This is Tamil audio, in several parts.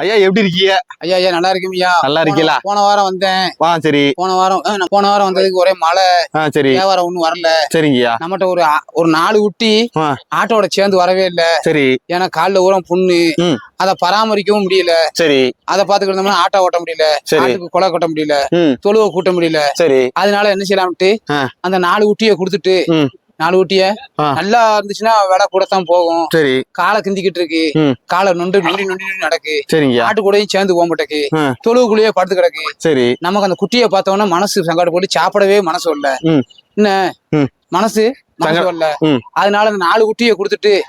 ஐயா எப்படி இருக்கீங்க? ஐயா ஐயா நல்லா இருக்கும் ஐயா. நல்லா இருக்கீங்களா? போன- வாரம் வந்தேன். வா சரி. போன வாரம் போன வாரம் வந்ததுக்கு ஒரே மழை. சரி. வியாபாரம் ஒண்ணும் வரல. சரிங்கய்யா. நம்மகிட்ட ஒரு ஒரு நாலு குட்டி. ஆட்டோட சேர்ந்து வரவே இல்ல. சரி. ஏன்னா கால்ல ஊரம் புண்ணு. அதை பராமரிக்கவும் முடியல. சரி. அதை பாத்துக்கிட்டு இருந்தோம்னா ஆட்டோ ஓட்ட முடியல. சரி. ஆட்டுக்கு கொலை கொட்ட முடியல. தொழுவை கூட்ட முடியல. சரி. அதனால என்ன செய்யலாம்ட்டு ஆ. அந்த நாலு குட்டியை கொடுத்துட்டு நாலு குட்டிய ஆ. நல்லா இருந்துச்சுன்னா விலை கூடத்தான் போகும் சரி. காலை கிந்திக்கிட்டு இருக்கு. காலை நொண்டு நொண்டி நொண்டி நடக்கு. சரிங்கய்யா. ஆட்டு கூடயும் சேர்ந்து போக மாட்டேக்கு ஆ. தொழுவுக்குள்ளேயே படுத்து கிடக்கு. சரி. நமக்கு அந்த குட்டியை பார்த்தோம்னா மனசு சங்கடம் போட்டு சாப்பிடவே மனசு ம். என்ன? மனசு அதனால அந்த நாலு குட்டியை கொடுத்துட்டு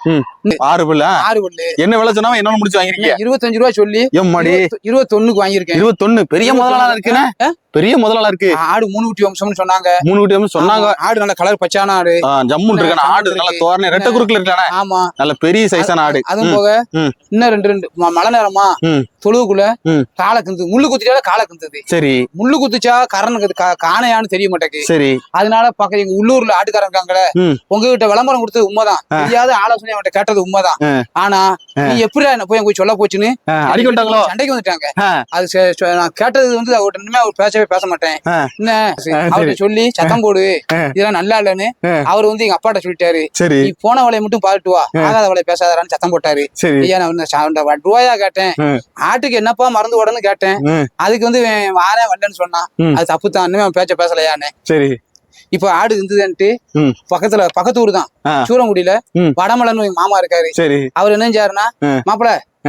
ஆறு பிள்ளை ஆறு பல்லு. என்ன விலை சொன்னா என்ன முடிச்சு வாங்கிருக்கீங்க இருபத்தஞ்சு ரூபா சொல்லி எம்மாடி. இருபத்தி- இருபத்தொன்னுக்கு வாங்கியிருக்கேன். இருபத்தொன்னு. பெரிய முதலாளா இருக்குண்ணே ஆ? பெரிய முதலாளா இருக்கு. ஆடு மூணு குட்டி வம்சம்னு சொன்னாங்க. மூணு வீட்டு சொன்னாங்க. ஆமா, ஆடு நல்ல கலர் பச்சான ஆடு. ஆ, ஜம்முன்னு இருக்கான ஆடு நல்ல. தோரணை. ரெட்டை குறுக்குல இருக்கானே ஆமா. நல்ல பெரிய சைஸான ஆடு. அதுவும் போக இன்னும் ரெண்டு ரெண்டு. மழை நேரமா தொழுவுக்குள்ள. காலை குந்து முள்ளு குத்திட்டால காலை குந்துது சரி. முள்ளு குத்துச்சா கரனுக்கு காணையான்னு தெரிய மாட்டேங்குது. சரி. அதனால பக்க எங்க உள்ளூர்ல ஆட்டுக்காரன் இருக்காங்களே உங்ககிட்ட விளம்பரம் கொடுத்தது உண்மைதான். தெரியாத ஆலோசனை அவன்கிட்ட கேட்டது உண்மைதான். ஆனா நீ எப்படி என்ன போய் போய் சொல்ல போச்சுன்னு? ஆ, அடிக்க விட்டாங்களோ சண்டைக்கு வந்துட்டாங்க. அது நான் கேட்டது வந்து அவர்கிட்ட இனிமே அவர் பேசவே பேச மாட்டேன். என்ன. அவர்கிட்ட சொல்லி சத்தம் போடு. இதெல்லாம் நல்லா இல்லைன்னு. அவர் வந்து எங்க அப்பாட்ட சொல்லிட்டாரு. சரி. நீ போன வலையை மட்டும் பாத்துட்டு வா. ஆகாத வலையை பேசாதாரான்னு சத்தம் போட்டாரு. ஐயா நான் ரூபாயா கேட்டேன். ஆட்டுக்கு என்னப்பா மருந்து உடனே கேட்டேன். அதுக்கு வந்து வாரேன் வரலன்னு சொன்னான். அது தப்பு தான் பேச்ச பேசலையான்னு. சரி. இப்ப ஆடு இருந்ததுன்ட்டு பக்கத்துல பக்கத்து ஊர் தான். சூரங்குடியில. வடமலன்னு மாமா இருக்காரு. சரி. அவர் என்ன செஞ்சாருன்னா ஆ.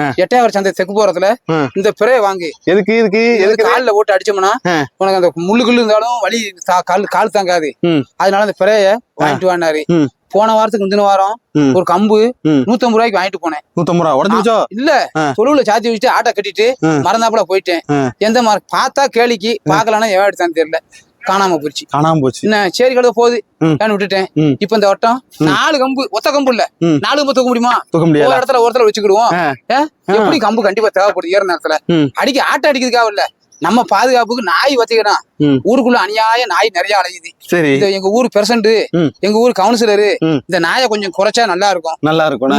எட்டையாவர் சந்தை தெற்கு போறதுல. இந்த பிறைய வாங்கி எதுக்கு எதுக்கு இது எதுக்கு? கால்ல போட்டு அடிச்சோம்னா. உனக்கு அந்த முள்ளுக்குள்ள இருந்தாலும் வலி தா- கால் கால் தாங்காது. அதனால அந்த பிறைய வாங்கிட்டு வானாரு போன வாரத்துக்கு முந்தின வாரம் ஒரு கம்பு நூத்தம்பது ரூபாய்க்கு வாங்கிட்டு போனேன். நூத்தம்பது ரூபா உடஞ்சு வச்சோ இல்ல. தொழுவுல சாத்தி வச்சுட்டு ஆட்டை கட்டிட்டு. மறந்தாப்புல போயிட்டேன். எந்த மாதிரி பார்த்தா கேளிக்கு பார்க்கலன்னா எவன் எடுத்தான்னு தெரியல. காணாம போச்சு காணாம போச்சு. என்ன சரி கழுத போகுது. நான் விட்டுட்டேன். இப்ப இந்த வட்டம் நாலு கம்பு ஒத்த கம்பு இல்ல. நாலு கம்பு தூக்க முடியுமா? தூக்க ஒரு முடியாது இடத்துல ஒருத்தர வச்சுக்கிடுவோம். ஆ, ஏ? எப்படி கம்பு கண்டிப்பா தேவைப்படுது? ஏற நேரத்துல. அடிக்க ஆட்டை அடிக்கிறதுக்காக இல்ல. நம்ம பாதுகாப்புக்கு நாய் வச்சுக்கிடும் ம். ஊருக்குள்ள அநியாய நாய் நிறைய அலையுது. சரி. எங்க ஊர் பிரசன்ட் எங்க ஊர் கவுன்சிலரு இந்த நாயை கொஞ்சம் குறைச்சா நல்லா இருக்கும். நல்லா இருக்கும்.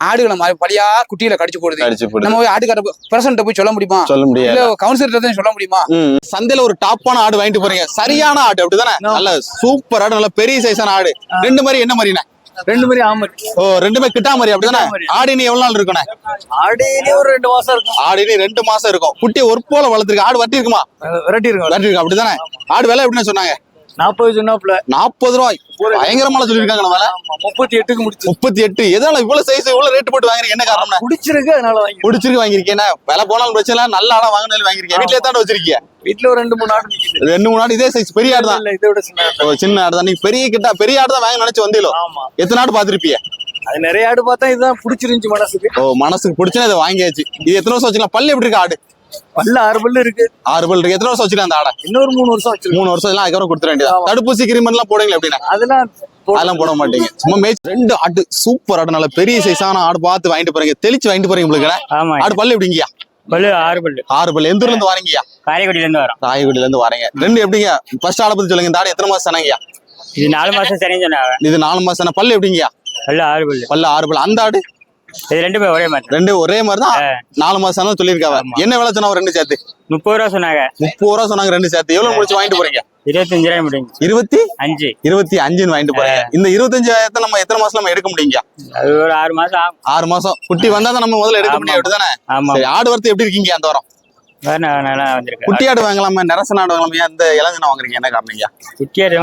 ஆடுகளை மாதிரி பழியா குட்டியில கடிச்சு போடுது. நம்ம போய் ஆட்டுக்கார பிரசன்ட்ட போய் சொல்ல முடியுமா? சொல்ல முடியாது. இல்ல கவுன்சிலர் தான் சொல்ல முடியுமா. சந்தையில ஒரு டாப்பான ஆடு வாங்கிட்டு போறீங்க. சரியான ஆடு அப்படிதானே? நல்ல சூப்பர் ஆடு நல்ல பெரிய சைஸான ஆடு. ரெண்டு மாதிரி என்ன மாதிரிண்ணே? ரெண்டு மாதிரி ஆமரி ஓ ரெண்டுமே கிட்டா மாதிரி அப்படிதானே? ஆடு இனி எவ்வளவு நாள் இருக்குண்ணே? ஆடினே ஒரு ரெண்டு மாசம் இருக்கும். ஆடு இனி ரெண்டு மாசம் இருக்கும். குட்டி ஒரு போல வளர்த்துருக்கு. ஆடு வட்டி இருக்குமா விரட்டி இருக்கும் வட்டி இருக்கு அப்படிதானே ஆடு விலை எப்படின்னு சொன்னாங்க? நாற்பது சொன்னாப்புல. நாற்பது ரூபாய். பயங்கரமான சொல்லியிருக்காங்க நம்ம ஆமா, முப்பத்தி எட்டுக்கு முடிச்சு. முப்பத்தி எட்டு. எதனால இவ்வளவு சைஸ் இவ்வளவு ரேட் போட்டு வாங்குறீங்க? என்ன காரணம்னா? பிடிச்சிருக்கு அதனால வாங்கி பிடிச்சிருக்கு வாங்கிருக்கேன். விலை போனாலும் பிரச்சனை இல்ல, நல்ல ஆடா வாங்கினாலும் வாங்கிருக்கேன். வீட்டுல தான் வச்சிருக்கீங்க வீட்டுல ஒரு ரெண்டு மூணு ஆடு ரெண்டு மூணு ஆடு இதே சைஸ் பெரிய ஆடு தான் இல்ல இதை விட சின்ன சின்ன ஆடு தான். நீங்க பெரிய கிட்ட பெரிய ஆடு தான் வாங்க நினைச்சு வந்தீங்களோ எத்தனை ஆடு பாத்திருப்பீங்க அது நிறைய ஆடு பார்த்தா இதுதான் பிடிச்சிருந்துச்சு மனசுக்கு. ஓ மனசுக்கு பிடிச்சுன்னா இதை வாங்கியாச்சு. இது எத்தனை வருஷம் வச்சுக்கலாம் பல்லு எப்படி இருக்கு ஆடு? பல்ல ஆறு பல்லு இருக்கு. ஆறு பல் இருக்கு. எத்தனை வருஷம் வச்சுக்கலாம் அந்த ஆடை? இன்னொரு மூணு வருஷம் வச்சிருக்கோம். மூணு வருஷம் எல்லாம் அதுக்கப்புறம் கொடுத்துட வேண்டியது தடுப்பூசி கிரிமெண்ட் எல்லாம் போடுவீங்களா எப்படின்னா அதெல்லாம் அதெல்லாம் போட மாட்டீங்க. சும்மா மேய்ச்சி ரெண்டு ஆடு சூப்பர் ஆடு நல்ல பெரிய சைஸான ஆடு பார்த்து வாங்கிட்டு போறீங்க. தெளிச்சு வாங்கிட்டு போறீங்க உங்களுக்கு ஆமா. ஆடு பல்லு எப்படிங்கய்யா பல்லு ஆறு பல்லு. ஆறு பல்லு. எந்த ஊர்ல இருந்து வாரீங்கய்யா? காரைக்குடியில இருந்து வரோம். ராயகுடியில இருந்து வாரீங்க. ரெண்டு எப்படிங்க? ஃபர்ஸ்ட் ஆடை பத்தி சொல்லுங்க. இந்த ஆடு எத்தனை மாசம் சனங்கய்யா இது நாலு மாசம் சரின்னு சொன்னாங்க. இது நாலு மாசம் பல்லு எப்படிங்கய்யா? பல்லு ஆறு பல்லு. பல்லு ஆறு பல்லு. அந்த ஆடு? இது ரெண்டுமே ஒரே மாதிரி ரெண்டு ஒரே மாதிரி தான் நாலு மாசம் சொல்லியிருக்காங்க. என்ன விலை சொன்னா ரெண்டு சேர்த்து? முப்பது ரூபா சொன்னாங்க. முப்பது ரூபா சொன்னாங்க ரெண்டு சேர்த்து. எவ்வளவு முடிச்சு வாங்கிட்டு போறீங்க? இருபத்தஞ்சு ரூபாய் முடிஞ்சு இருபத்தி? அஞ்சு. இருபத்தி அஞ்சுன்னு வாங்கிட்டு போறீங்க. இந்த இருபத்தஞ்சாயிரத்தை நம்ம எத்தனை மாசம் நம்ம எடுக்க முடியுங்க? அது ஒரு ஆறு மாசம் ஆறு மாசம். குட்டி வந்தா தான் நம்ம முதல்ல எடுக்க. முடியும். அப்படிதானே? ஆடு வரத்து எப்படி இருக்கீங்க அந்த வாரம்? வேற நா- நல்லா வந்திருக்கு. குட்டி ஆடு வாங்கலாமா? ஆடு வாங்கலாமா? இந்த இளஞ்சனா வாங்குறீங்க? என்ன காரணீங்க குட்டியாடு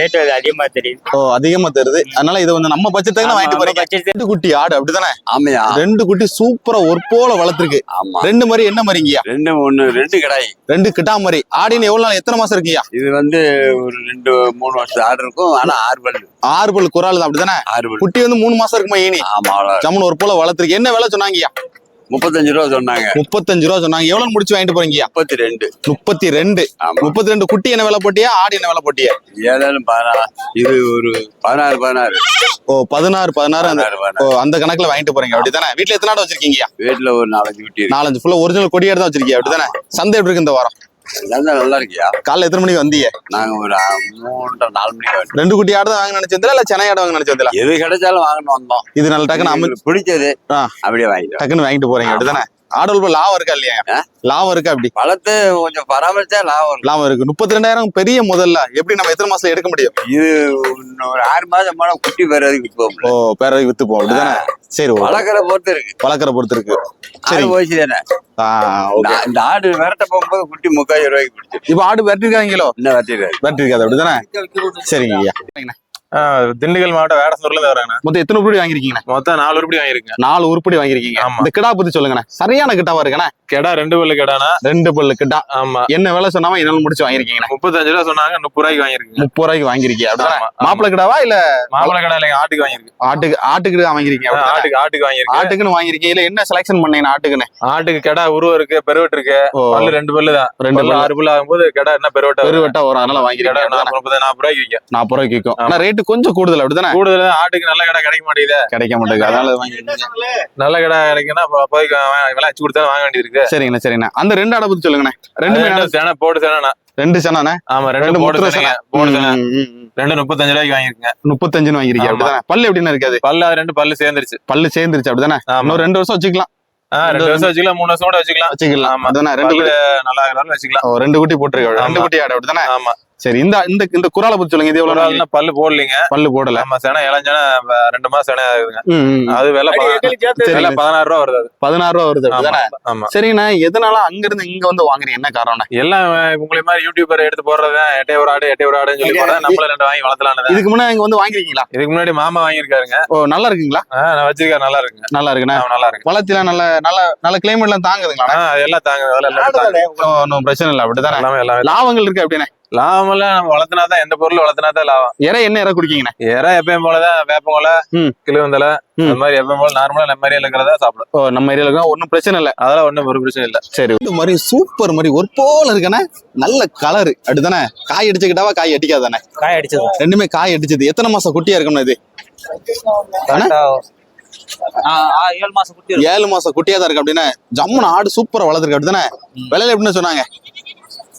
ரேட் அதிகமா தெரியுது. ஓ அதிகமா தருது அதனால இது வந்து நம்ம பட்சத்துக்கு வாங்கிட்டு போறீங்க. ரெண்டு குட்டி ஆடு அப்படிதானே? ஆமையா? ரெண்டு குட்டி சூப்பரா ஒரு போல வளர்த்துருக்கு. ஆமா. ரெண்டு மாதிரி என்ன மாதிரிங்கய்யா ரெண்டு ஒண்ணு ரெண்டு கிடாய். ரெண்டு கிட்டா மாதிரி ஆடின்னு எவ்வளவு நாள் எத்தனை மாசம் இருக்கீங்க இது வந்து ஒரு ரெண்டு மூணு வருஷம் ஆடு இருக்கும். ஆனா ஆறு பல்லு. ஆறு பல் குறால் தான் அப்படிதானே? ஆறு குட்டி வந்து மூணு மாசம் இருக்குமா ஈனி ஆமா ஜம்முன்னு ஒரு போல வளர்த்துருக்கு. என்ன விலை சொன்னாங்கய்யா? முப்பத்தஞ்சு ரூபா சொன்னாங்க. முப்பத்தஞ்சு ரூபா சொன்னாங்க. எவ்வளவு முடிச்சு வாங்கிட்டு போறீங்கய்யா முப்பத்தி ரெண்டு முப்பத்தி ரெண்டு முப்பத்தி ரெண்டு குட்டி என்ன விலை போட்டியா? ஆடு என்ன விலை போட்டியா? பதினாறு இது ஒரு பதினாறு பதினாறு. ஓ பதினாறு பதினாறு ஓ அந்த கணக்குல வாங்கிட்டு போறீங்க. அப்படிதானே வீட்டுல எத்தனை ஆடு வச்சிருக்கீங்க? வீட்டுல ஒரு நாலஞ்சு குட்டி நாலஞ்சு. ஃபுல்லா ஒரிஜினல் கொடியாடு தான் வச்சிருக்கீங்க அப்படிதானே சந்தை எப்படி இருக்கு இந்த வாரம்? நல்லா இருக்கியா? காலைல எத்தனை மணிக்கு வந்தீங்க? நாங்க ஒரு மூன்றரை நாலு மணிக்கு ரெண்டு குட்டி ஆடு தான் வாங்க நினைச்சதுல இல்ல சென்னை ஆடு வாங்க நினைச்சதுல எது கிடைச்சாலும் வாங்கணும் வந்தோம். இது நல்ல டக்குன்னு பிடிச்சது. அப்படியே வாங்கிட்டோம் டக்குன்னு வாங்கிட்டு போறீங்க அப்படிதானே? ஆடு வளர்ப்பு லாபம் இருக்கா இல்லையா? லாபம் இருக்கா அப்படி வளர்த்து கொஞ்சம் பராமரிச்சா லாபம் லாபம் இருக்கு. முப்பத்தி ரெண்டாயிரம் பெரிய முதல்ல. எப்படி நம்ம எத்தனை மாசத்துல எடுக்க முடியும்? இது ஒரு ஆறு மாதம் போனா குட்டி பெறதுக்கு விற்போம் ஓ பேரவை வித்து அப்படிதானே? சரி வளர்க்குற பொறுத்து இருக்கு. வளர்க்குற பொறுத்து இருக்கு. சரி. போயிச்சு தானே? இந்த- ஆடு விரட்ட போகும்போது குட்டி முக்கால் ரூபாய்க்கு பிடிச்சி இப்போ ஆடு வெட்டிருக்காங்களோ? இன்னும் வெட்டிடுறாரு வெட்டிருக்காது. அப்படிதானே? சரிங்க ஐயா திண்டுக்கல் மாவட்டம் வேடசூர்ல இருந்து வராங்க மொத்தம் எத்தனை உருப்படி வாங்கிருக்கீங்க மொத்தம் நாலு உருப்படி வாங்கியிருக்கேன். நாலு உருப்படி வாங்கிருக்கீங்க. இந்த கிடா பத்தி சொல்லுங்கண்ணே. சரியான கிட்டாவா இருக்கண்ணே? கெடா ரெண்டு பல்லு கெடானா ரெண்டு பல்லு கிட்டா ஆமா. என்ன விலை சொன்னாம என்னால முடிச்சு வாங்கிருக்கீங்கண்ணே முப்பத்தஞ்சு ரூபா சொன்னாங்க முப்பது ரூபாய்க்கு வாங்கியிருக்கேன் முப்பது ரூபாய்க்கு வாங்கிருக்கீங்க ஆமா. மாப்பிள கிடாவா இல்ல மாப்பிள கடை இல்லைங்க ஆட்டுக்கு வாங்கியிருக்கு ஆட்டுக்கு ஆட்டுக்கு வாங்கிருக்கீங்க? ஆட்டுக்கு ஆட்டுக்கு வாங்கியிருக்கு ஆட்டுக்குன்னு வாங்கிருக்கீங்க இல்ல என்ன செலக்ஷன் பண்ணீங்க ஆட்டுக்குன்னு? ஆட்டுக்கு கெடா உருவம் இருக்கு பெருவெட்டு இருக்கு. பல்லு ரெண்டு பல்லு தான். ரெண்டு பல்லு ஆறு பல்லு ஆகும்போது கெடா என்ன பெருவெட்டா. பெருவெட்டா வரும். அதனால வாங்கிருக்கீங்க நாற்பது ரூபாய்க்கு விற்கும் நாற்பது ரூபாய்க்கு விற்கும். ஆனா ரேட்டு கொஞ்சம் கூடுதல் அப்படிதானே கூடுதல் ஆட்டுக்கு நல்ல கடை கிடைக்க மாட்டேங்குது. கிடைக்க மாட்டேங்குது. அதனால வாங்கிருக்கீங்க நல்ல கடை கிடைக்குன்னா போய் விளையாச்சு கொடுத்தா வாங்க வேண்டியது இருக்கு சரிங்கண்ணே. சரிண்ணே அந்த ரெண்டு ஆடை பத்தி சொல்லுங்கண்ணே. ரெண்டுமே ரெண்டு சேனை போட்டு சேனை ரெண்டு சனாண்ணே? ஆமா ரெண்டு போட்டு சேனைங்க. சனை. போட்டு சேனை. ரெண்டு முப்பத்தஞ்சு ரூபாய்க்கு வாங்கியிருக்கேன் முப்பத்தஞ்சுன்னு வாங்கிருக்கீங்க. அப்படிதானே? பல்லு எப்படின்னு இருக்காது பல்லு அது ரெண்டு பல்லு சேர்ந்துருச்சு. பல்லு சேர்ந்துருச்சு அப்படிதானே? ஆமா. இன்னும் ரெண்டு வருஷம் வச்சுக்கலாம். ரெண்டு வருஷம் வச்சுக்கலாம் மூணு வருஷம் கூட வச்சுக்கலாம். வச்சுக்கலாம். ஆமா. ரெண்டு நல்லா வச்சுக்கலாம். ரெண்டு குட்டி போட்டிருக்க ரெண்டு. குட்டி ஆடு அப்படிதானே? ஆமா. சரி இந்த இந்த இந்த குராலை பத்தி சொல்லுங்க. இது எவ்வளவு நாள்னா பல்லு போடலீங்க. பல்லு போடல. ஆமா சென இளஞ்சன ரெண்டு மாசம் சென ஆகுதுங்க. அது விலை சரி. பதினாறு ரூபா வருது பதினாறு ரூபா வருது ஆமா, சரிங்கண்ணா எதனால அங்க இருந்து இங்க வந்து வாங்குறீங்க? என்ன காரணம்? எல்லாம் உங்களை மாதிரி யூடியூபர் எடுத்து போடுறது எட்டை ஒரு ஆடு எட்டை ஒரு ஆடுன்னு சொல்லி போடுறேன் நம்மள ரெண்டு வாங்கி வளர்த்தலான்னு இதுக்கு முன்னாடி இங்க வந்து வாங்கிருக்கீங்களா? இதுக்கு முன்னாடி மாமா வாங்கியிருக்காருங்க. ஓ நல்லா இருக்குங்களா? நான் வச்சிருக்காரு நல்லா இருக்குங்க. நல்லா இருக்குண்ணா. நல்லா இருக்கு. வளர்த்திலாம் நல்ல நல்ல நல்ல கிளைமேட் எல்லாம் தாங்குதுங்களா? எல்லாம் தாங்க அதெல்லாம். ஒன்றும் பிரச்சனை இல்லை அப்படிதானே? எல்லாமே எல்லாமே. லாபங்கள் இருக்கு அப்படின்னா லாபம் எல்லாம் நம்ம வளர்த்தினா தான் எந்த பொருள் வளர்த்தினா தான் லாபம். இறை என்ன இறை குடிக்கீங்கண்ணே இறை எப்பயும் போலதான் வேப்பங்கொலை ம். அந்த மாதிரி எப்பயும் போல நார்மலா நம்ம மாதிரி இருக்கிறதா சாப்பிடும் ஓ நம்ம ஏரியால ஒன்றும் பிரச்சனை இல்லை. அதெல்லாம் ஒண்ணும் ஒரு பிரச்சனை இல்ல. சரி. இந்த மாதிரி சூப்பர் மாதிரி ஒரு போல இருக்கண்ணே நல்ல கலர் அப்படிதானே? காய் அடிச்சுக்கிட்டாவா காய் அடிக்காதானே? காய் அடிச்சது. ரெண்டுமே காய் அடிச்சது. எத்தனை மாசம் குட்டியா இருக்கும்ண்ணா இது? அண்ணே? ஏழு மாசம் குட்டி ஏழு மாசம் குட்டியா தான் இருக்கு அப்படின்னா. ஜம்முன ஆடு சூப்பரா வளர்த்துருக்கு அப்படிதானே? விலையில எப்படின்னு சொன்னாங்க?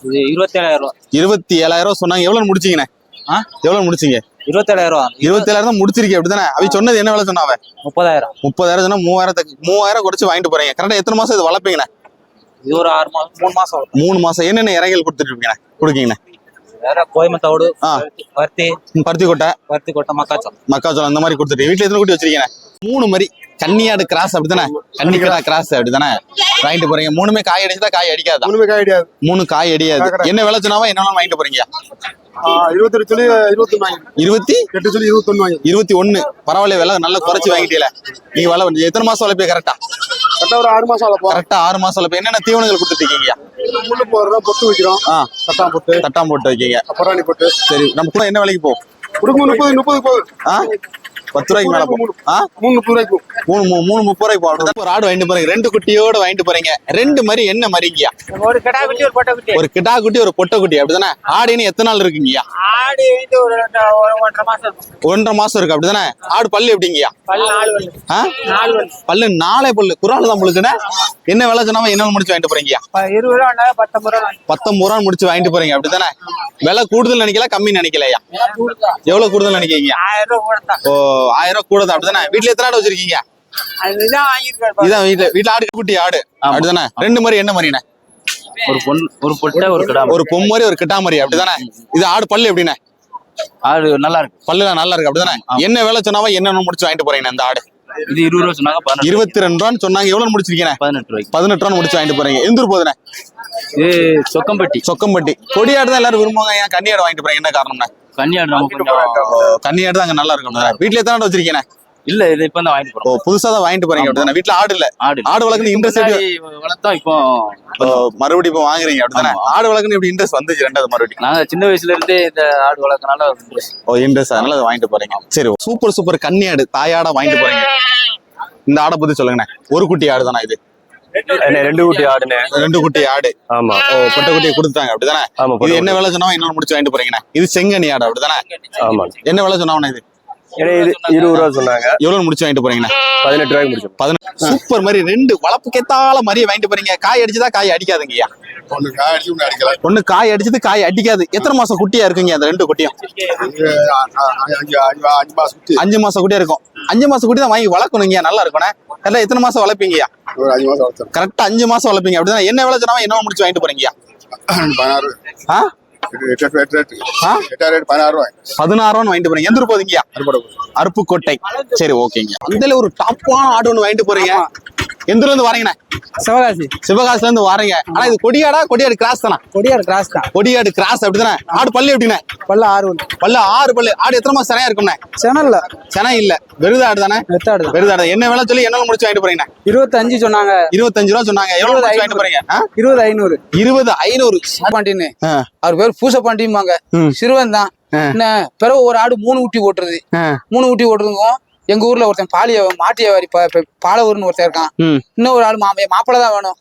இது இருபத்தி ஏழாயிரம் ரூபா. இருபத்தி ஏழாயிரம் ரூபாய் சொன்னாங்க. எவ்வளவு முடிச்சீங்கண்ணே? எவ்வளவு முடிச்சீங்க? இருபத்தி ஏழாயிரம் ரூபா. இருபத்தி ஏழாயிரம் தான் முடிச்சிருக்கீங்க அப்படிதானே அவ சொன்னது என்ன விலை சொன்னாவ? முப்பதாயிரம். முப்பதாயிரம் சொன்னா மூவாயிரத்துக்கு மூவாயிரம் குறைச்சு வாங்கிட்டு போறீங்க. கரெக்டா எத்தனை மாசம் இது வளர்ப்பீங்கண்ணே? இது ஒரு ஆறு மாசம் மூணு மாசம் மூணு மாசம். என்னென்ன இறகைகள் கொடுத்துட்டு இருப்பீங்கண்ணே கொடுக்கீங்கண்ணே. வேற கோயம்பத்தோடு. பருத்தி பருத்தி. கொட்டை பருத்தி கொட்டை மக்காச்சோளம். மக்காச்சோளம் அந்த மாதிரி கொடுத்துட்டு. வீட்டுல எத்தனை குட்டி வச்சிருக்கீங்க மூணு மாதிரி கன்னியாடு கிராஸ் அப்படிதானே கன்னிக்கடா கிராஸ் அப்படிதானே வாங்கிட்டு போறீங்க. மூணுமே காய் அடிச்சதா காய் அடிக்காதா? மூணுமே காய் அடியாது. மூணு காய் அடியாது. என்ன விலை சொன்னாவோ? என்ன வாங்கிட்டு போறீங்க? இருபத்தெட்டு சொல்லி இருபத்தொன்னு வாங்கி இருபத்தி? எட்டு சொல்லி இருபத்தொன்னு வாங்கி இருபத்தி ஒண்ணு. பரவாயில்ல விலை நல்லா குறைச்சு வாங்கிட்டீல நீங்க விலை எத்தனை மாசம் வளர்ப்பீங்க கரெக்டா கரெக்டா ஒரு ஆறு மாசம் கரெக்டா ஆறு மாசம் வளர்ப்பீங்க என்னென்ன தீவனங்கள் கொடுத்துட்டு இருக்கீங்க முள்ளு போடுறோம் பொட்டு வைக்கிறோம் தட்டாம் பொட்டு. தட்டாம் போட்டு வைக்கீங்க பொட்டு. சரி நம்ம கூட என்ன விலைக்கு போகும் கொடுக்கும் முப்பது முப்பது போகுது பத்து ரூபாய்க்கு மேல மூணு முப்பது ரூபாய்க்கு. மூணு மூணு முப்பது ரூபாய்க்கு அப்படிதான் ஒரு ஆடு வாங்கிட்டு போறீங்க ரெண்டு குட்டியோட வாங்கிட்டு போறீங்க. ரெண்டு மாதிரி என்ன மறிங்கயா ஒரு கடா குட்டி ஒரு பொட்டை குட்டி. ஒரு கிடா குட்டி ஒரு பொட்டை குட்டி. அப்படிதானே? ஆடு இன்னும் எத்தனை நாள் இருக்குங்கய்யா? ஆடு ஒரு ஒன்றரை மாசம் ஒன்றரை மாசம் இருக்கு. அப்படிதானே? ஆடு பல்லு எப்படிங்கய்யா? பல்லு நாலு பல்லு. குரால் தான் முழுக்குன்னு. என்ன விலை சொன்னாம என்ன முடிச்சு வாங்கிட்டு போறீங்கய்யா? ப- இருபது ரூபா பத்தொன்பது ரூபா பத்தொன்பது ரூபா முடிச்சு வாங்கிட்டு போறீங்க. அப்படிதானே? விலை கூடுதல் நினைக்கல கம்மி நினைக்கலையா? எவ்வளவு கூடுதல் நினைக்கிறீங்க ஓ ஆயிரம் ரூபாய் கூட தான் அப்படிதானே? வீட்டுல எத்தனை ஆடு வச்சிருக்கீங்க? இதான் வீட்டுல வீட்டுல ஆடு குட்டி ஆடு அப்படிதானே? ரெண்டு மாதிரி என்ன மாதிரிண்ணே ஒரு பொண்ணு ஒரு பொட்டை ஒரு கடா ஒரு பொம்மரி ஒரு கிட்டாமரி அப்படிதானே? இது ஆடு பல்லு எப்படிண்ணே? ஆடு நல்லா இருக்கு. பல்லுலாம் நல்லா இருக்கு அப்படிதானே? என்ன வேலை சொன்னாவா என்னென்ன முடிச்சு வாங்கிட்டு போறீங்க இந்த ஆடு? இது இருபது ரூபா சொன்னாங்க இருபத்தி ரெண்டு ரூபான்னு சொன்னாங்க எவ்வளவு முடிச்சிருக்கீங்க பதினெட்டு ரூபாய்க்கு. பதினெட்டு ரூபா முடிச்சு வாங்கிட்டு போறீங்க. எந்த இது சொக்கம்பட்டி. சொக்கம்பட்டி. கொடியாடு தான் எல்லாரும் விரும்புவாங்க ஏன் கன்னியாடு வாங்கிட்டு போறீங்க? என்ன காரணம்னா கன்னியாடு நம்ம கொஞ்சம் கன்னியாடு தான் அங்க நல்லா இருக்கும். வீட்டுல எத்தனை ஆடு வச்சிருக்கீங்க? இல்ல இது இப்ப தான் வாங்கிட்டு ஓ போறோம் புதுசா தான் வாங்கிட்டு போறீங்க அப்படிதானே வீட்டுல ஆடு இல்ல. ஆடு ஆடு வளர்க்கணும் இன்ட்ரெஸ்ட் வளர்த்தோம் இப்போ மறுபடியும் இப்போ வாங்குறீங்க அப்படிதானே ஆடு வளர்க்கணும் எப்படி இன்ட்ரெஸ்ட் வந்துச்சு ரெண்டாவது மறுபடியும்? நாங்க சின்ன வயசுல இருந்தே இந்த ஆடு வளர்க்கறனால interest. ஓ இன்ட்ரெஸ்ட் அதனால அதை வாங்கிட்டு போறீங்க. சரி சூப்பர் சூப்பர் கன்னியாடு தாயாடா வாங்கிட்டு போறீங்க. இந்த ஆடை பத்தி சொல்லுங்கண்ணே. ஒரு குட்டி ஆடு தானே இது? ரெண்டு குட்டி ஆடுனே. ரெண்டு குட்டி ஆடு. ஆமா. ஓ பொட்டை குட்டியை கொடுத்தாங்க அப்படிதானே? ஆமா இது என்ன விலை சொன்னா என்ன முடிச்சு வாங்கிட்டு போறீங்கண்ணே. இது செங்கனி ஆடு அப்படிதானே? ஆமா. என்ன விலை சொன்னா இது? இது இருபது ரூபா சொன்னாங்க. எவ்வளவு முடிச்சு வாங்கிட்டு போறீங்கண்ணே? பதினெட்டு ரூபாய்க்கு முடிச்சோம் பதினெட்டு. சூப்பர் மாதிரி ரெண்டு வளப்புக்கேத்தால மாதிரி வாங்கிட்டு போறீங்க. காய் அடிச்சுதா காய் அடிக்காதுங்கய்யா. ஒண்ணு காய் அடிச்சு ஒண்ணு அடிக்கல ஒண்ணு காய் அடிச்சது காய் அடிக்காது. எத்தனை மாசம் குட்டியா இருக்குங்க அந்த ரெண்டு குட்டியும்? அஞ்சு மாசம் குட்டி. அஞ்சு மாசம் குட்டியா இருக்கும். அஞ்சு மாசம் குட்டி தான் வாங்கி வளர்க்கணுங்க நல்லா இருக்கும்ண்ணே எல்லாம் எத்தனை மாசம் வளர்ப்பீங்கயா ஒரு அஞ்சு மாசம் வளர்த்தோம் கரெக்டா அஞ்சு மாசம் வளர்ப்பீங்க. அப்படிதான்? என்ன விலை சொன்னாலும் என்ன முடிச்சு வாங்கிட்டு போறீங்கயா பதினாறு. ஆ? பதினாறுவான்னு வாங்கிட்டு போறீங்க. எந்த போதீங்கயா அருப்புக்கோட்டை. சரி ஓகேங்க அதுல ஒரு டாப்பான ஆடு ஒண்ணு வாங்கிட்டு போறீங்க. எந்த இருந்து வரீங்கண்ணே? சிவகாசி. சிவகாசில இருந்து வரீங்க ஆனா இது கொடியாடா கொடியாடு கிராஸ் தானா? கொடியாடு கிராஸ் தான். கொடியாடு கிராஸ் அப்படிதானே? ஆடு பல்லு எப்படிண்ணே? பல்ல ஆறு பல்லு ஆறு பல்லு. ஆடு எத்தனை மாசம் சனையா இருக்கும்ண்ணே? சனை இல்ல. ஆடு தானே வெத்தாடு தான் வெறுத ஆடு என்ன வேலை சொல்லி என்ன முடிச்சு வாங்கிட்டு போறீங்க இருபத்தஞ்சு சொன்னாங்க. இருபத்தஞ்சு ரூபா சொன்னாங்க. எவ்வளவு வாங்கிட்டு போறீங்க? இருபது ஐநூறு. இருபது ஐநூறு. பாண்டின்னு. அவர் பேர் பூசப்பாண்டிம்பாங்க ம். சிறுவன் தான். என்ன பிறகு ஒரு ஆடு மூணு ஊட்டி ஓட்டுறது. மூணு ஊட்டி ஓட்டுறதுக்கும் எங்க ஊர்ல ஒருத்தன் பாலிய மாட்டியவாரி பாலவூர்னு ஒருத்தன் இருக்கான். ம். இன்னொரு ஆள் மாமைய மாப்பிள தான் வேணும்.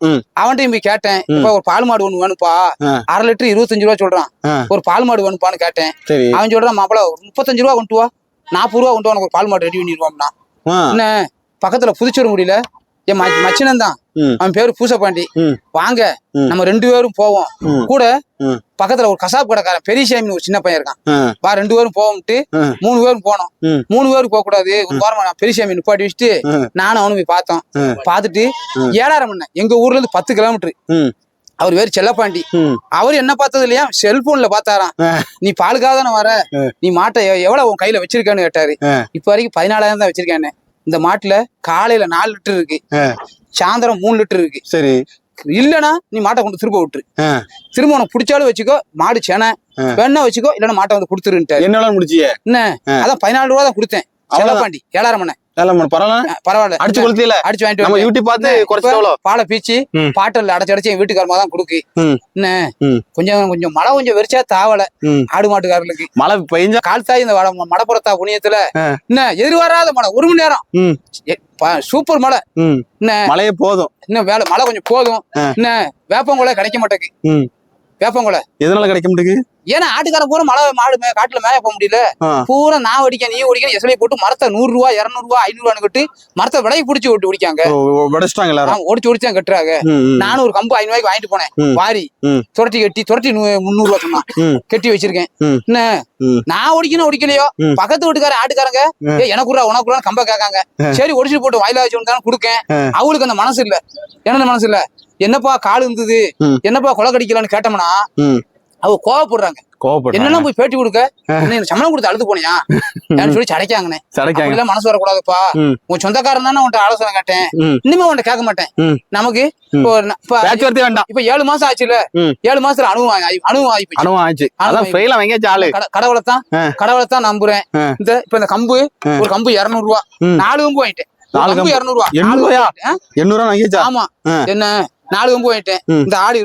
ம். அவன்கிட்டயும் போய் கேட்டேன். இப்ப ஒரு பால் மாடு ஒண்ணு வேணும்ப்பா. அரை லிட்டர் இருபத்தஞ்சு ரூபா சொல்றான். ஒரு பால் மாடு வேணும்ப்பான்னு கேட்டேன். அவன் சொல்றான் மாப்பிள முப்பத்தஞ்சு ரூபா கொண்டு வா. நாற்பது ரூபா கொண்டு வா உனக்கு ஒரு பால் மாடு ரெடி பண்ணிடுவோம்னா. என்ன? பக்கத்துல புதுச்சேரி முடியல? என் மச்சினன் தான். அவன் பேரு பூசப்பாண்டி. வாங்க. நம்ம ரெண்டு பேரும் போவோம். கூட. பக்கத்துல ஒரு கசாப் கடைக்காரன் பெரியசாமி ஒரு சின்ன பையன் இருக்கான். வா ரெண்டு பேரும் போவோம்ட்டு. மூணு பேரும் போனோம். மூணு பேரும் போக கூடாது நான் பெரியசாமி நிப்பாட்டி வச்சுட்டு. நானும் அவனும் போய் பார்த்தோம். பார்த்துட்டு. ஏழாயிரம் பண்ணேன் எங்க ஊர்ல இருந்து பத்து கிலோமீட்டர். அவர் பேரு செல்லப்பாண்டி. அவர் என்ன பார்த்தது இல்லையா செல்போன்ல பார்த்தாராம். நீ பாலுக்காக தானே வர. நீ மாட்டை எவ்- எவ்வளவு உன் கையில வச்சிருக்கான்னு கேட்டாரு. இப்ப வரைக்கும் பதினாலாயிரம் தான் வச்சிருக்கானே இந்த மாட்டுல காலையில நாலு லிட்டர் இருக்கு. சாயந்தரம் மூணு லிட்டர் இருக்கு சரி இல்லனா நீ மாட்டை கொண்டு திரும்ப விட்டுரு. திரும்ப உனக்கு பிடிச்சாலும் வச்சுக்கோ மாடு செனை. வேணா வச்சுக்கோ இல்லைன்னா மாட்டை வந்து கொடுத்துருன்ட்டாரு என்ன வேலை முடிச்சியே என்ன. அதான் பதினாலு ரூபா தான் கொடுத்தேன். செல்லப்பாண்டி ஏழாயிரம் பண்ணேன் நல்ல மணி பரவாயில்ல. அடிச்சு கொளுத்தியில? அடிச்சு வாங்கிட்டு நம்ம. யூடியூப் பார்த்து குறைச்சு பாலை பீச்சு ம். பாட்டில் அடைச்சு அடைச்சு என் வீட்டுக்காரமா தான் கொடுக்கு. என்ன. கொஞ்சம் கொஞ்சம் மழை கொஞ்சம் வெறிச்சா தாவல. ஆடு மாட்டுக்காரர்களுக்கு மழை பெஞ்சா? கால் தாய் இந்த மடப்புறத்தா புண்ணியத்துல ஆ. என்ன? எதிர்வராத மழை. ஒரு மணி நேரம். சூப்பர் மழை. என்ன? மழையே போதும். இன்னும் வேலை மழை கொஞ்சம் போதும். என்ன? வேப்பங்குலை கிடைக்க மாட்டேங்குது. வேப்பங்குலை எதனால கிடைக்க மாட்டேங்குது ஏன்னா ஆட்டுக்காரன் பூரா மழை மாடு மே காட்டுல மேய போக முடியல. பூரா நான் ஒடிக்க நீ ஒடிக்க எஸ்ஐ போட்டு மரத்தை நூறு ரூபா இருநூறு ரூபா ஐநூறு ரூபான்னு கட்டு மரத்தை விலையை பிடிச்சி விட்டு ஒடிக்காங்க அவங்க ஒடிச்சு ஒடிச்சு கட்டுறாங்க. நானும் ஒரு கம்பு ஐநூறு ரூபாய்க்கு வாங்கிட்டு போனேன். வாரி. துரட்டி கட்டி துரட்டி முந்நூறு ரூபா சொன்னான் ம். கட்டி வச்சிருக்கேன். என்ன. நான் ஒடிக்கணும் ஒடிக்கலையோ. பக்கத்து வீட்டுக்கார ஆட்டுக்காரங்க எனக்கு உனக்கு கம்ப கேட்காங்க சரி ஒடிச்சு போட்டு வாயில வச்சு கொடுக்கேன். அவளுக்கு அந்த மனசு இல்ல என்ன மனசு இல்ல என்னப்பா கால் இருந்தது. என்னப்பா கொலை கடிக்கலான்னு கேட்டோம்னா. அவ கோவப்படுறாங்க என்னெல்லாம் போய் பேட்டி கொடுக்க சம்பளம் கொடுத்து அழுது போனியா சொல்லி சடைக்காங்கண்ணே சடைக்காங்க மனசு வரக்கூடாதுப்பா. உன் சொந்தக்காரன் தானே உன்ட்ட ஆலோசனை கேட்டேன். இனிமே உன்ட்ட கேட்க மாட்டேன். நமக்கு. இப்போ ஏழு மாசம் ஆச்சுல. ஏழு மாசத்துல அனுபவம் அனுபவம் ஆகி போச்சு அனுபவம் ஆச்சு அதான் ஃபெயில வாங்கியாச்சு ஆளு கடவுளை தான் ஆ. கடவுளை தான் நம்புறேன். இந்த இப்ப இந்த கம்பு. ஒரு கம்பு இருநூறு ரூபா. நாலு கம்பு வாங்கிட்டேன் நாலு கம்பு. இருநூறு ரூபா எண்ணூறு ரூபாயா? எண்ணூறு ரூபா ஆமா. என்ன நாலு கம்பு வாங்கிட்டேன். இந்த ஆடு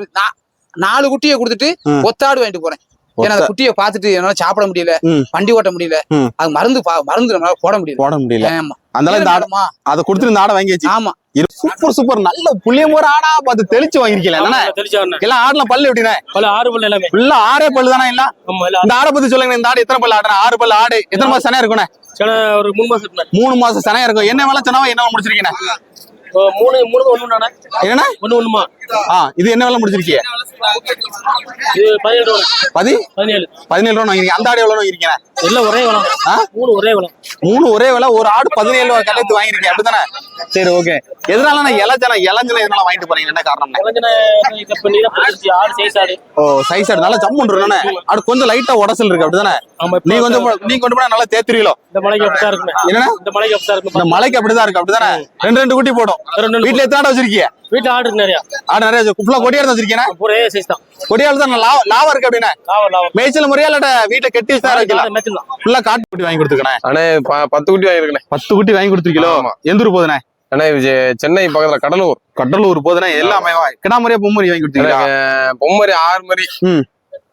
நாலு குட்டியை கொடுத்துட்டு ம். ஒத்தாடு வாங்கிட்டு போறேன். ஏன்னா அந்த குட்டியை பார்த்துட்டு என்னால சாப்பிட முடியல. வண்டி ஓட்ட முடியல. அது மருந்து பா- மருந்து நம்மளால போட முடியல. போட முடியல. ஆமா. அதனால இந்த ஆடு ஆமா அதை கொடுத்துட்டு இந்த ஆடை வாங்கியாச்சு ஆமா. சூப்பர் சூப்பர் நல்ல புளியமோர ஆடா பார்த்து தெளிச்சு வாங்கிருக்கீங்க எல்லாம் ஆடுல பல்லு எப்படிண்ணே பல ஆறு பல்லு எல்லாமே. ஃபுல்லா ஆறே பல்லு தானே இல்ல இந்த ஆடை பத்தி சொல்லுங்க இந்த ஆடு எத்தனை பல்லு ஆடுறா ஆறு பல்லு ஆடு எத்தனை மாசம் சனையா இருக்குண்ணே சில ஒரு மூணு மாசம். மூணு மாசம் சனையா இருக்கும். என்ன வேலை சொன்னாவோ? என்ன முடிச்சிருக்கீங்க மூணு மூணு ஒண்ணு நானே என்னண்ணா? ஒண்ணு ஒண்ணுமா? ஆ இது என்ன வேலை முடிச்சிருக்கீங்க இது பதினேழு ரூபா பதி? பதினேழு. பதினேழு ரூபா வாங்கிருக்கீங்க அந்த ஆடு எவ்வளவு வாங்கிருக்கீங்க எல்லாம் ஒரே வளம் ஆ? மூணு ஒரே வளம் மூணு ஒரே விலை ஒரு ஆடு பதினேழு ரூபா கலைத்து வாங்கிருக்கீங்க அப்படிதானே சரி ஓகே எதனால நான் இளஞ்சன இளஞ்சன எதனால வாங்கிட்டு போறீங்க? என்ன காரணம் இளைஞனை இதை பண்ணி தான் பிடிச்சி ஆடு சைஸ் ஆடு. ஓ சைஸ் ஆடு. நல்லா ஜம்முன் இருக்குண்ணே ஆடு கொஞ்சம் லைட்டா உடசல் இருக்கு அப்படிதானே நீ கொஞ்சம் நீ கொண்டு போனா நல்லா தேத்துறீங்களோ இந்த மலைக்கு இந்த மலைக்கு இந்த மலைக்கு அப்படிதான் இருக்கு அப்படிதானே ரெண்டு ரெண்டு குட்டி போடும். வீட்டுல எத்தனை ஆடு வச்சிருக்கீங்க வீட்டுல ஆடு இருக்கு நிறைய. ஆடு நிறைய ஃபுல்லா கொடியாடு வச்சிருக்கீங்க ஒரே சைஸ் தான். கொடியாடு தான் லா- லாபம் இருக்கு அப்படின்னா? மேய்ச்சல் முறையா இல்லாட்ட வீட்டை கட்டி வச்சு வைக்கலாம் ஃபுல்லா காட்டு குட்டி வாங்கி கொடுத்துக்கணே அண்ணே பத்து குட்டி வாங்கிருக்கேன் பத்து குட்டி வாங்கி கொடுத்துருக்கீங்களோ. எந்த ஊர் அண்ணே செ- சென்னை பக்கத்துல கடலூர். கடலூர் போதுனே எல்லாமே கிடாமரியா பொம்மரி வாங்கி கொடுத்தீங்களா எனக்கு பொம்மரி ஆறு மாதிரி ம்.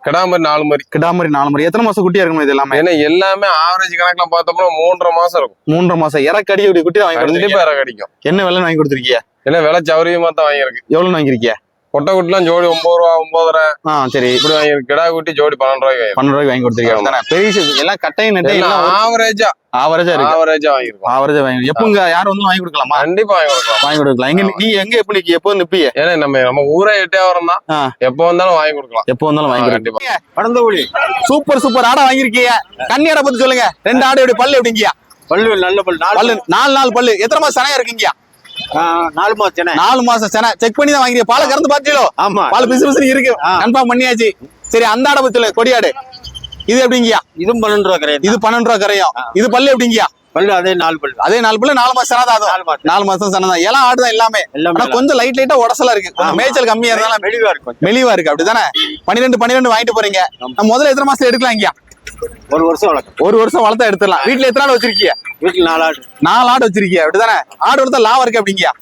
கிடாமரி நாலு மாதிரி கிடாமரி நாலு மணி எத்தனை மாசம் குட்டியா இருக்கணும் இது எல்லாமே? ஏன்னா எல்லாமே ஆவரேஜ் கணக்குல பார்த்தோம்னா மூன்றரை மாசம் இருக்கும். மூன்றரை மாசம். இறக்கடி குட்டி குட்டி வாங்கி கொடுத்துருக்கீங்க கண்டிப்பா இற கிடைக்கும் என்ன விலை வாங்கி கொடுத்துருக்கீங்க? ஏன்னா விலை சௌரியமா தான் வாங்கியிருக்கு. எவ்வளவு வாங்கிருக்கீங்க பொட்டை குட்டிலாம் ஜோடி ஒன்பது ரூபா ஒன்பதரை ஆ சரி. இப்படி வாங்கி கிடா குட்டி ஜோடி பன்னெண்டு ரூபாய்க்கு. பன்னெண்டு ரூபாய்க்கு வாங்கி கொடுத்துருக்கீங்க? பெரிய எல்லாம் கட்டையும் எல்லாம் எல்லாம் ஆவரேஜா ஆவரேஜா இருக்கு. ஆவரேஜா வாங்கிருக்கோம் ஆவரேஜா வாங்கி எப்பங்க யார் வந்து வாங்கி கொடுக்கலாமா? கண்டிப்பா வாங்கி கொடுக்கலாம். வாங்கி கொடுக்கலாம். எங்க நீ எங்க எப்படி எப்போ நிப்பிய? ஏன்னா நம்ம நம்ம ஊரே எட்டயபுரம் தான் ஆ. எப்போ வந்தாலும் வாங்கி கொடுக்கலாம். எப்போ வந்தாலும் வாங்கி கொடுக்கலாம். கண்டிப்பா. படந்தகுடி சூப்பர் சூப்பர் ஆடை வாங்கிருக்கீங்க கன்னி ஆடை பத்தி சொல்லுங்க. ரெண்டு ஆடு எப்படி? பல்லு எப்படிங்கயா பல்லு நல்ல பல்லு. நாலு நாலு நாலு பல்லு. எத்தனை மாசம் சனையா இருக்குங்கயா நாலு மாசம் சென்னை. நாலு மாசம் சென செக் பண்ணி தான் வாங்கிருக்கீங்க பாலை கறந்து பாத்தீங்களோ ஆமா. பால் பிசு பிசுன்னு இருக்கு. கன்ஃபார்ம் பண்ணியாச்சு. சரி அந்த ஆடை பத்தி கொடியாடு. இது எப்படிங்கயா இதுவும் பன்னெண்டு ரூபா கிடையாது இது பன்னெண்டு ரூபா கரையும் இது பல்லு எப்படிங்கயா பல்லு அதே நாலு பல்லு. அதே நாலு பல்லு நாலு மாசம் சனதா மாசம். நாலு மாசம் சனதான் எல்லாம் ஆடுதான் எல்லாமே. எல்லாமே ஆனா கொஞ்சம் லைட் லைட்டா உடசலா இருக்கு. மேய்ச்சல் கம்மியா இருந்தாலும் மெலிவா இருக்கும். மெலிவா இருக்கு. அப்படிதானே? பன்னிரெண்டு பன்னிரெண்டு வாங்கிட்டு போறீங்க. நம்ம முதல்ல எத்தனை மாசத்துல எடுக்கலாம் இங்கயா ஒரு வருஷம் வளர்க்கும் ஒரு வருஷம் வளர்த்தா எடுத்துடலாம். வீட்டுல எத்தனை ஆடு வச்சிருக்கீங்க வீட்டுல நாலு ஆடு. நாலு ஆடு வச்சிருக்கீங்க அப்படிதானே ஆடு வளர்த்தா லாபம் இருக்கு அப்படிங்கயா?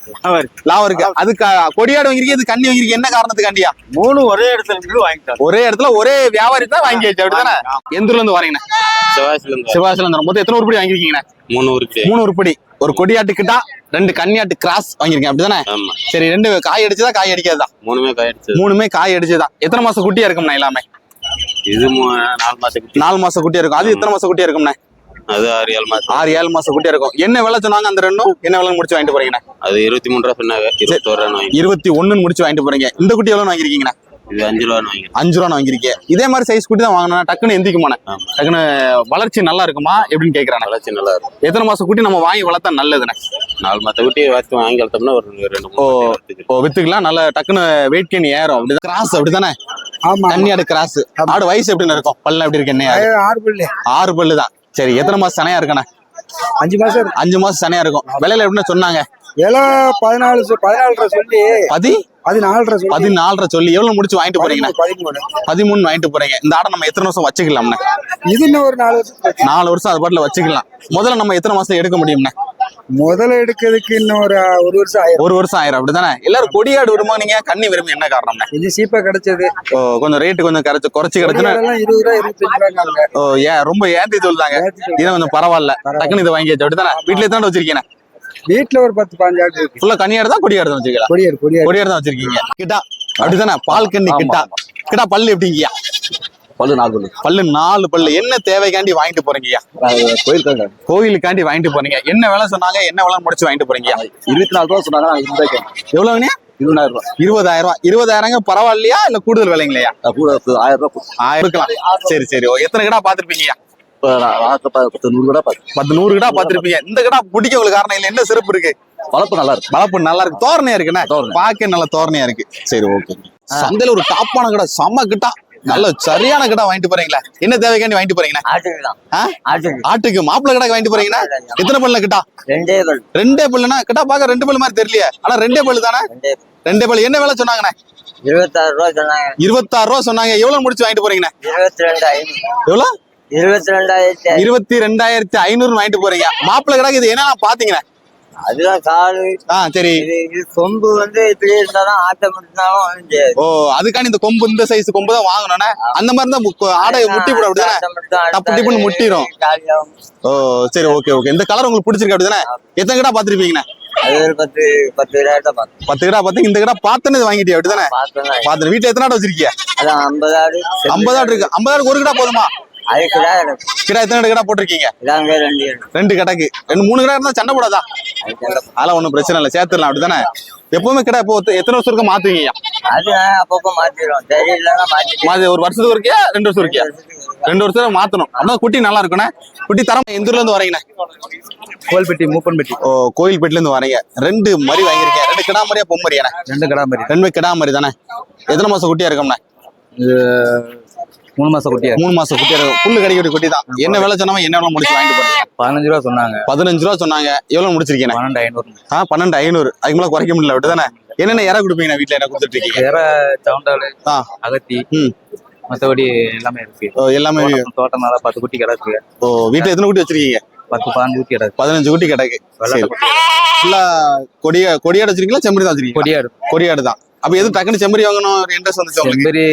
லாபம் இருக்கு. அது கொடியாடு வாங்கிருக்கீங்க இது கண்ணி வாங்கிருக்கீங்க என்ன காரணத்துக்காண்டியா? மூணு ஒரே இடத்துல இருந்து வாங்கிட்டாரு ஒரே இடத்துல ஒரே வியாபாரி தான் வாங்கியாச்சு அப்படிதானே எந்த இருந்து வரீங்கண்ணே இருந்து சிவாசில இருந்து மொத்தம் எத்தனை உருப்படி வாங்கிருக்கீங்கண்ணே மூணு ஊருக்கு மூணு உருப்படி. ஒரு கொடியாட்டு கிட்டா ரெண்டு கன்னியாட்டு கிராஸ் வாங்கிருக்கீங்க அப்படிதானே சரி ரெண்டு காய் அடிச்சதா காய் அடிக்காதா மூணுமே காயிடுச்சு மூணுமே காய் அடிச்சுதான் எத்தனை மாசம் குட்டியா இருக்கும்ண்ணா எல்லாமே? இது நாலு மாசம் குட்டி. நாலு மாசம் குட்டியா இருக்கும். அது எத்தனை மாசம் குட்டியா இருக்கும்ண்ணே? அது ஆறு ஏழு மாசம். ஆறு ஏழு மாசம் குட்டியா இருக்கும். என்ன விலை சொன்னாங்க அந்த ரெண்டும்? என்ன விலை முடிச்சு வாங்கிட்டு போறீங்கண்ணே? அது இருபத்தி மூணு ரூபா சொன்னாங்க. இருபத்தோரு இருபத்தி ஒண்ணுன்னு முடிச்சு வாங்கிட்டு போறீங்க. இந்த குட்டி எவ்வளவு வாங்கிருக்கீங்கண்ணே இது அஞ்சு ரூபா வாங்கி அஞ்சு ரூபா வாங்கிருக்கீங்க இதே மாதிரி சைஸ் குட்டி தான் வாங்கணும் டக்குன்னு எந்திக்குமாண்ணே. ஆமா. டக்குன்னு வளர்ச்சி நல்லா இருக்குமா எப்படின்னு கேக்குறானே வளர்ச்சி நல்லா இருக்கும். எத்தனை மாசம் குட்டி நம்ம வாங்கி வளர்த்தா நல்லதுண்ணே? நாலு மாச குட்டி வாங்கி வளர்த்தோம்னா ஒரு ரெண்டு ஓ. வித்துக்கலாம். நல்ல டக்குன்னு வெயிட் கேன் ஏறும். அப்படி கிராஸ் அப்படிதானே? ஆமா கன்னியாடு கிராஸ். ஆடு வயசு எப்படின்னு இருக்கும்? பல்லு எப்படி இருக்கு என்ன ஆறு பல்லு. ஆறு பல்லு தான் சரி எத்தனை மாசம் சனையா இருக்கண்ணே? அஞ்சு மாசம் அஞ்சு மாசம் சனையா இருக்கும். விலையில எப்படின்னு சொன்னாங்க? விலை பதினாலு பதினாலரை சொல்லி. பதி? பதினாலரை பதினாலரை சொல்லி. எவ்வளவு முடிச்சு வாங்கிட்டு போறீங்கண்ணே பதிமூணு வாங்கிட்டு போறீங்க. இந்த ஆடை நம்ம எத்தனை வருஷம் வச்சுக்கலாம்ண்ணே? இது இன்னும் ஒரு நாலு வருஷம். நாலு வருஷம் அது பாட்டுல வச்சுக்கலாம். முதல்ல நம்ம எத்தனை மாசம் எடுக்க முடியும்ண்ணே? முதல்ல எடுக்கிறதுக்கு இன்னும் ஒரு ஒரு வருஷம் ஆயிரம். ஒரு வருஷம் ஆயிரம். அப்படிதானே? எல்லாரும் கொடியாடு விரும்ப நீங்க கண்ணி விரும்பி என்ன காரணம்ண்ணே கொஞ்சம் சீப்பா கிடைச்சது. ஓ கொஞ்சம் ரேட்டு கொஞ்சம் கரைச்சு குறைச்சு கிடைச்சுன்னா இருபது ரூபா இருபத்தஞ்சு ஓ ஏன்? ரொம்ப ஏத்தி சொல்றாங்க. இது கொஞ்சம் பரவாயில்ல. டக்குன்னு இதை வாங்கியாச்சு அப்படிதானே? வீட்டுல எத்தனை வச்சிருக்கீங்க? வீட்டுல ஒரு பத்து பாஞ்சு ஆடு இருக்கு. ஃபுல்லா கனியாடு தான் கொடியாடு தான் வச்சிருக்கீங்களா? கொடியாடு கொடியாடு. தான் வச்சிருக்கீங்க. கிட்டா. அப்படிதானே? பால் கண்ணி கிட்டா. கிட்டா பல்லு எப்படிங்கய்யா பல்லு நாலு பல்லு. பல்லு நாலு பல்லு. என்ன தேவைக்காண்டி வாங்கிட்டு போறீங்கய்யா? கோயில் கோயிலுக்காண்டி வாங்கிட்டு போறீங்க. என்ன விலை சொன்னாங்க? என்ன விலை முடிச்சு வாங்கிட்டு போறீங்கய்யா? இருபத்தி நாலு ரூபா சொன்னாங்க எவ்வளவுங்க இருபதாயிரம் ரூபா. இருபதாயிரம் ரூபாய் இருபதாயிரங்க பரவாயில்லையா? இல்ல கூடுதல் விலைங்களையா? கூட ஆயிரம் ரூபா ஆயிரம் இருக்கலாம் சரி சரி. எத்தனை கிடா பாத்திருப்பீங்கய்யா பத்து நூறு கூட பத்து நூறு கிடா பாத்திருப்பீங்க இந்த கிடா பிடிக்க உங்களுக்கு காரணம் இல்ல. என்ன சிறப்பு இருக்கு? வளர்ப்பு நல்லா இருக்கு. வளர்ப்பு நல்லா இருக்கு. தோரணையா இருக்குண்ணே? தோரணை. பாக்க நல்ல தோரணையா இருக்கு. சரி ஓகே. சந்தையில ஒரு டாப்பான கடை. செம்ம கிட்டா. நல்ல சரியான கடை வாங்கிட்டு போறீங்களா. என்ன தேவைக்காண்டி வாங்கிட்டு போறீங்களா? ஆட்டுக்கு மாப்பிள்ளை கடை வாங்கிட்டு போறீங்கன்னா எத்தனை பல்ல கிட்டா? ரெண்டே பல் ரெண்டே பல்லுனா கிட்டா பாக்க ரெண்டு பல்லு மாதிரி தெரியலையே. ஆனா ரெண்டே பல்லு தானே? ரெண்டே பல்லு. என்ன விலை சொன்னாங்கண்ணே? இருபத்தாறு ரூபா சொன்னாங்க. இருபத்தாறு ரூபா சொன்னாங்க. எவ்வளவு முடிச்சு வாங்கிட்டு போறீங்கண்ணே? இருபத்தி எவ்வளவு? இருபத்தி ரெண்டாயிரத்தி. இருபத்தி ரெண்டாயிரத்தி ஐநூறு வாங்கிட்டு போறீங்க. மாப்பிள்ளை கடை இது என்னென்ன பாத்தீங்கண்ணே? அதுதான் காலு ஆ சரி. இது கொம்பு வந்து இப்படி இருந்தாலும் ஆட்ட. ஓ அதுக்காண்டி இந்த கொம்பு இந்த சைஸ் கொம்பு தான் அந்த மாதிரி தான் ஆடை முட்டி போட அப்படிதானே? டப்பு டிப்புன்னு. காலியாகும். ஓ சரி ஓகே ஓகே. இந்த கலர் உங்களுக்கு பிடிச்சிருக்கு அப்படிதானே? எத்தனை கிடா பாத்திருப்பீங்கண்ணே பத்து பத்து பார்த்தோம் பத்து கிடா பார்த்து இந்த கிடா பார்த்தனது வாங்கிட்டியா அப்படிதானே? பார்த்தோம் பாத்து வீட்டுல எத்தனை ஆடு வச்சிருக்கீங்க அதான் ஐம்பது ஆடு. ஐம்பது ஆடு இருக்கு. ஐம்பது ஆடு ஒரு கிடா போதுமா? தான் எனக்கு கிடா எத்தனை கிடா போட்டிருக்கீங்க? இதாங்க ரெண்டு. ரெண்டு கிடக்கு. ரெண்டு மூணு கிடா இருந்தா சண்டை போடாதா? அதெல்லாம் ஒண்ணும் பிரச்சனை இல்லை. சேர்த்துடலாம் அப்படிதானே? எப்பவுமே கிடா இப்போ எத்தனை வருஷம் இருக்க மாத்துவீங்க? அது அப்பப்போ மாத்திடுவோம் தெரியலன்னா ஒரு வருஷத்துக்கு இருக்கியா ரெண்டு வருஷம் இருக்கியா ரெண்டு வருஷம் மாத்தணும். அப்படின்னா குட்டி நல்லா இருக்குண்ணே. குட்டி தரம் எந்த ஊர்ல இருந்து வரீங்கண்ணே மூப்பன்பெட்டி. ஓ கோயில்பேட்டில இருந்து வரீங்க ரெண்டு மரி வாங்கியிருக்கேன் ரெண்டு கிடா பொம்மரியாண்ணே ரெண்டு கடா மாதிரி ரெண்டுமே கிடா மரி தானே எத்தனை மாசம் குட்டியா இருக்கும்ண்ணே? மூணு மாசம் குட்டியா மூணு மாசம் குட்டியா இருக்கும் புல்லு கடிக்கிற குட்டி தான். என்ன வேலை சொன்னாம என்ன வேலை முடிச்சு வாங்கிட்டு போறீங்க? பதினஞ்சு ரூபா சொன்னாங்க. பதினஞ்சு ரூபா சொன்னாங்க. எவ்வளவு முடிச்சிருக்கீங்க? பன்னெண்டு ஐநூறு. ஆ பன்னெண்டு ஐநூறு. அதுக்கு மேல குறைக்க முடியல அப்படிதானே என்னென்ன இற கொடுப்பீங்க வீட்டுல என்ன கொடுத்துட்டு இருக்கீங்க? வேற சவுண்டாலு அகத்தி. மத்தபடி எல்லாமே இருக்கு. எல்லாமே தோட்டம் நல்லா பத்து குட்டி கிடக்கு. ஓ வீட்டுல எத்தனை குட்டி வச்சிருக்கீங்க? பத்து பதினஞ்சு குட்டி கிடக்கு. பதினஞ்சு குட்டி கிடக்கு. ஃபுல்லா கொடியா கொடியாடு வச்சிருக்கீங்களா? செம்பரி தான் வச்சிருக்கீங்க கொடியாடு கொடியாடு தான். அப்ப எது டக்குனு செம்பரி வாங்கணும்? ஒரு இன்ட்ரெஸ்ட் வந்துச்சு செம்பரி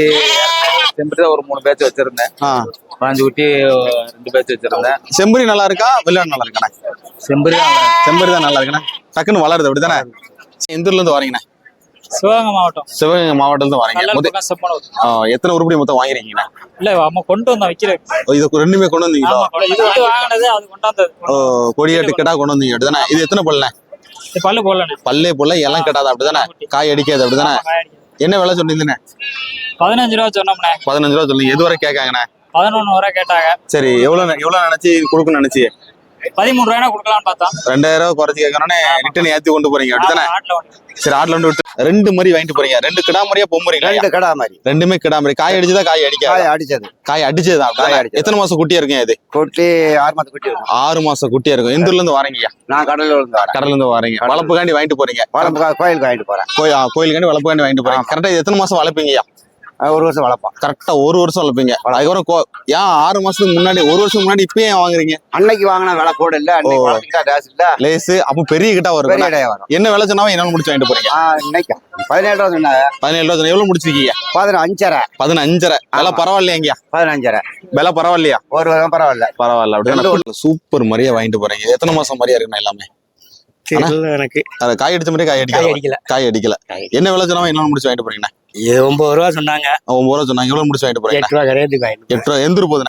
செம்பரி ஒரு மூணு பேட்ச் வச்சிருந்தேன். பாஞ்சு குட்டி ரெண்டு பேட்ச் வச்சிருந்தேன். செம்பரி நல்லா இருக்கா? வெள்ளாடு நல்லா இருக்காண்ணே செம்பரி செம்பரி தான் நல்லா இருக்குண்ணே. டக்குன்னு வளருது அப்படிதானே? எந்த ஊர்ல இருந்து வரீங்கண்ணே? சிவகங்கை மாவட்டம். சிவகங்கை மாவட்டத்துல வரீங்க. எத்தனை உருப்படி மொத்தம் வாங்கிருக்கீங்கண்ணா? இல்ல அம்மா கொண்டு வந்தோம் வைக்கிறதுக்கு. ஓ, இது ரெண்டுமே கொண்டு வந்தீங்களா? வந்து. கொடியாட்டு கிடா கொண்டு வந்தீங்க அப்படிதானே? இது எத்தனை பல்ல பல்லு போடலண்ணே பல்லே புள்ள எல்லாம் கட்டாது அப்படிதானே? காய் அடிக்காது அப்படிதானே? என்ன விலை சொன்னீங்கண்ணே பதினஞ்சு ரூபா சொன்னோம்ண்ணே. பதினஞ்சு ரூபா சொல்லுங்க எது வரை கேட்காங்கண்ணே? பதினொன்னு வரை கேட்டாங்க. சரி எவ்வளவு எவ்வளவு நினைச்சு கொடுக்கணும்னு நினைச்சு? பதிமூணு ரூபாய் கொடுக்கலாம்னு பார்த்தோம். ரெண்டாயிரம் ரூபாய் குறைச்சு கேட்கணும்னே ரிட்டர்ன் ஏத்தி கொண்டு போறீங்க. ஒண்ணு சரி ஆட்ல வந்து விட்டு ரெண்டு மாதிரி வாங்கிட்டு போறீங்க. ரெண்டு கிடா மாதிரியா பொம்புறீங்க ரெண்டு கடா மாதிரி. ரெண்டுமே கிடா மாதிரி காய் அடிச்சுதா காய் அடிக்காது? காய் அடிச்சது. காய் அடிச்சதுதான் காய். எத்தனை மாசம் குட்டியா இருக்கும் இது? கொட்டி ஆறு மாதம் குட்டி இருக்கும். ஆறு மாசம் குட்டியா இருக்கும். எந்த இருந்து வரீங்க? நான் கடலில் விழுந்து வரேன். கடல்ல இருந்து வரீங்க. வாங்கிட்டு போறீங்க. கோயிலுக்கு வாங்கிட்டு போறேன். கோயிலுக்காண்டி வளர்ப்புக்காண்டி வாங்கிட்டு போறீங்க. கரெக்டா எத்தனை மாசம் வளர்ப்பீங்கயா ஒரு வருஷம் வளர்ப்போம் கரெக்டா ஒரு வருஷம் வளர்ப்பீங்க. அதுக்கப்புறம் கோ- ஏன் ஆறு மாசத்துக்கு முன்னாடி ஒரு வருஷம் முன்னாடி இப்பயே ஏன் வாங்குறீங்க? அன்னைக்கு வாங்கினா விலை கூட இல்ல டேஸ் இல்ல. லேசு அப்போ பெரிய கிட்டா வரும். பெரிய வரும். என்ன விலை சொன்னாலும் என்ன முடிச்சு வாங்கிட்டு போறீங்க? இன்னைக்கு. பதினேழு ரூபா சொன்னாங்க. பதினேழு ரூபா சொன்னா எவ்வளவு முடிச்சிருக்கீங்க? பதினஞ்சரை. பதினஞ்சரை. விலை ஆமா. பரவாயில்லையாங்கயா பதினஞ்சரை. விலை பரவாயில்லையா? ஒரு வருஷம் பரவாயில்ல. பரவாயில்ல. அப்படியே சூப்பர் மரியா வாங்கிட்டு போறீங்க. எத்தனை மாசம் மரியா இருக்குண்ணா எல்லாமே? எனக்கு. அது காய் அடிச்ச மாதிரி காய் அடிக்கல. காய் அடிக்கல. என்ன விலை சொன்னாலும் என்ன முடிச்சு வாங்கிட்டு போறீங்கண்ணா? இது ஒன்பது ரூபா சொன்னாங்க. ஒன்பது ரூபா சொன்னாங்க. எவ்வளவு முடிச்சு வாங்கிட்டு போறீங்க? எட்டு ரூபா கரையத்துக்கு வாங்கிட்டு எட்டு ரூபா எந்திரு போகுது